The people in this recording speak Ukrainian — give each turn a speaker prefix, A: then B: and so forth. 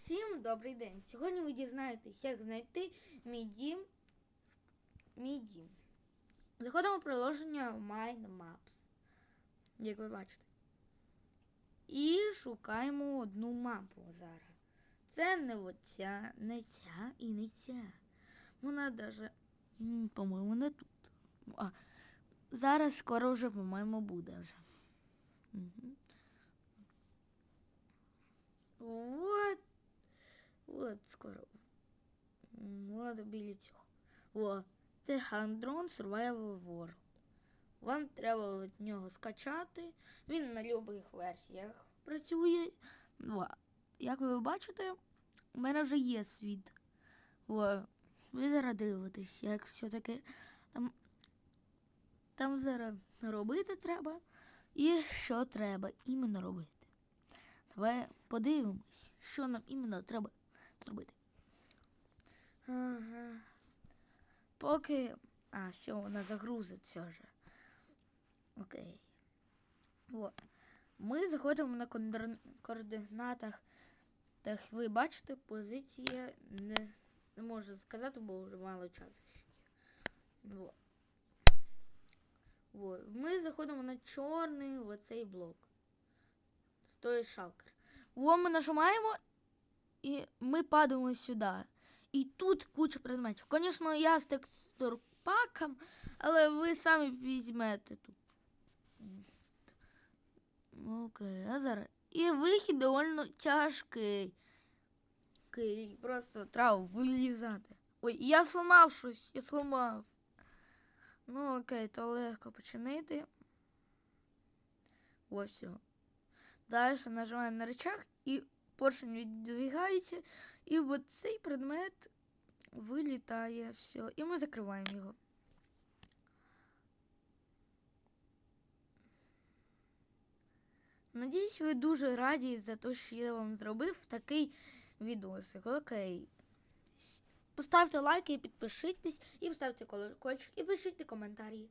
A: Всім добрий день! Сьогодні ви дізнаєтесь, як знайти мій дім. Мій дім. Заходимо в приложення Mind Maps, як ви бачите. І шукаємо одну мапу зараз. Це не оця, не ця і не ця. Вона даже, по-моєму, не тут. А, зараз скоро вже, по-моєму, буде вже. Угу. Вот. Вот скоро. Біля цього. О, це Handron Survival World. Вам треба від нього скачати. Він на будь-яких версіях працює. О, як ви бачите, у мене вже є світ. О, ви зараз дивитесь, як все таке. Там, там зараз робити треба. І що треба іменно робити. Давай подивимось, що нам іменно треба зробити. Ага. Поки. А, все, вона загрузиться вже. Окей. От. Ми заходимо на координатах. Так ви бачите, позиція не, не можу сказати, бо вже мало часу ще. Вот. Ми заходимо на чорний оцей блок. Стоїть шалкер. Во ми нажимаємо і ми падаємо сюди. І тут куча предметів. Звісно, я з текстурпаком, але ви самі візьмете тут. Окей, а зараз. І вихід доволі тяжкий. Окей, Просто треба вилізати. Ой, я сломав щось, я сломав. Ну окей, то легко починити. Ось все. Далі нажимаємо на рычаг і поршень віддвигається, і от цей предмет вилітає все. І ми закриваємо його. Надіюсь, ви дуже раді за те, що я вам зробив такий відосик. Окей. Поставте лайки підпишитесь, і поставте колокольчик, і пишіть коментарі.